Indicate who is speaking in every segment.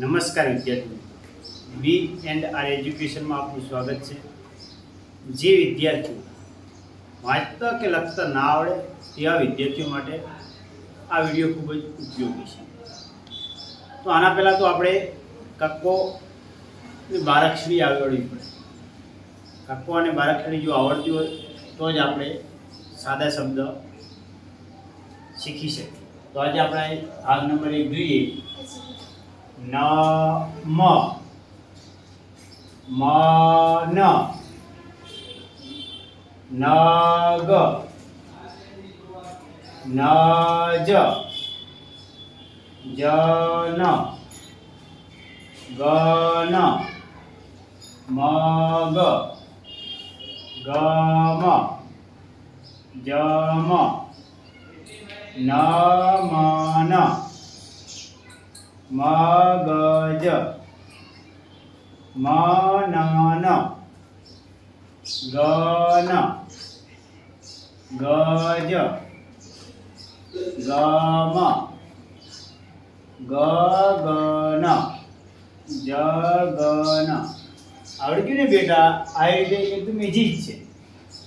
Speaker 1: નમસ્કાર વિદ્યાર્થી વી and R એજ્યુકેશનમાં આપનું સ્વાગત છે. જે વિદ્યાર્થીઓ વાંચતા કે લખતા ના આવડે તેવા વિદ્યાર્થીઓ માટે આ વીડિયો ખૂબ જ ઉપયોગી છે. તો આના પહેલાં તો આપણે કક્કો બારાક્ષરી આવડવી પડે. કક્કો અને બારાક્ષરી જો આવડતી હોય તો જ આપણે સાદા શબ્દ શીખી શકીએ. તો આજે આપણે ભાગ નંબર એક જોઈએ. ન મ મ ન ન ગ ન જ જ ન મગજ મનન ગન ગજ ગમ ગગન જગન આવડી ગયું ને બેટા આ રીતે એકદમ ઇઝી જ છે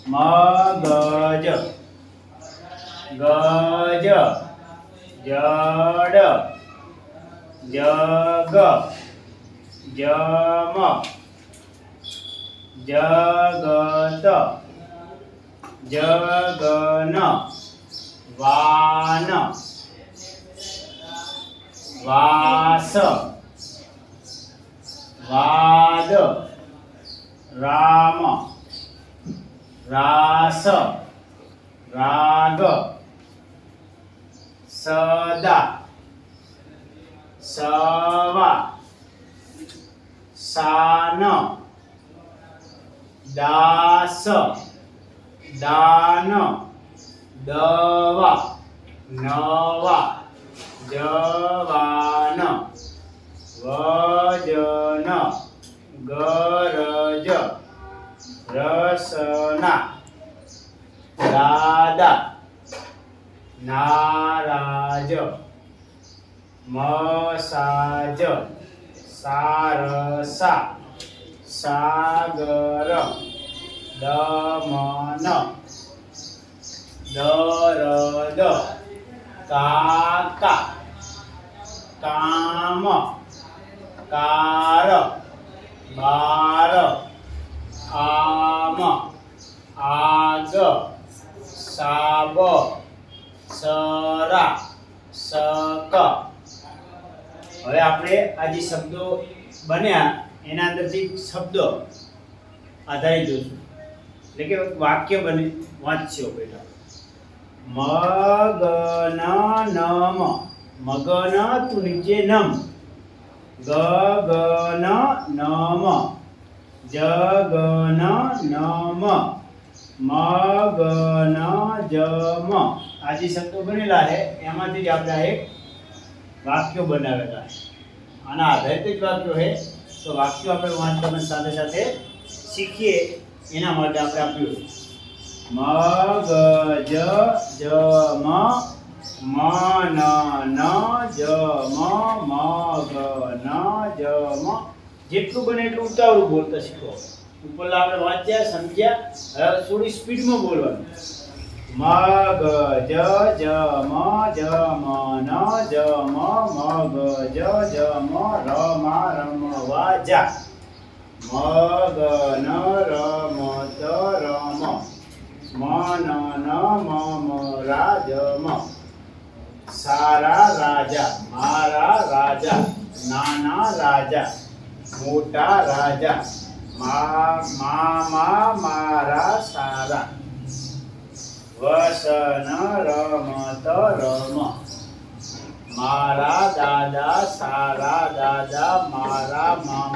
Speaker 1: મગજ ગજ જડ જગ જમ જગત જગન વાન વાસ વાદ રામ રાસ રાગ સદા સવા સાન દાસ દાન દવા નવા જવાન વજન ગરજ રસના દાદા નારાજ. મસાજ સારસા સાગર દમન દરદ કાકા કામ કાર બાર આમ આગ સાબ સરા સક હવે આપણે આ જે શબ્દો બન્યા, એના અંદરથી શબ્દો આધારિત જોશું. એટલે કે વાક્ય બને, વાંચ્યો બેટા. મગન નમ મગન તું નીચે નમ. ગગન નમ જગન નમ મગન જમ આ જે શબ્દો બનેલા છે, એમાંથી જ આપણે એક વાક્યો બનાવેલા છે. આના આધારિત જ વાક્યો છે. તો વાક્યો આપણે વાંચવાની સાથે સાથે શીખીએ એના માટે આપણે આપ્યું મગજ જમ મન ન જમ મગન જમ જેટલું બને એટલું ઉતાવળું બોલતા શીખો. ઉપરલા આપણે વાંચ્યા, સમજ્યા હવે થોડી સ્પીડમાં બોલવાનું. મગજ જમ જમ ન જમ મગજ જમ રમા રમવા જા મગન રમત રમ મનન મમ રાજમ સારા રાજા મારા રાજા નાના રાજા મોટા રાજા મા મામા મારા સારા વસન રમત રમ મારા દાદા સારા દાદા મારા મામા.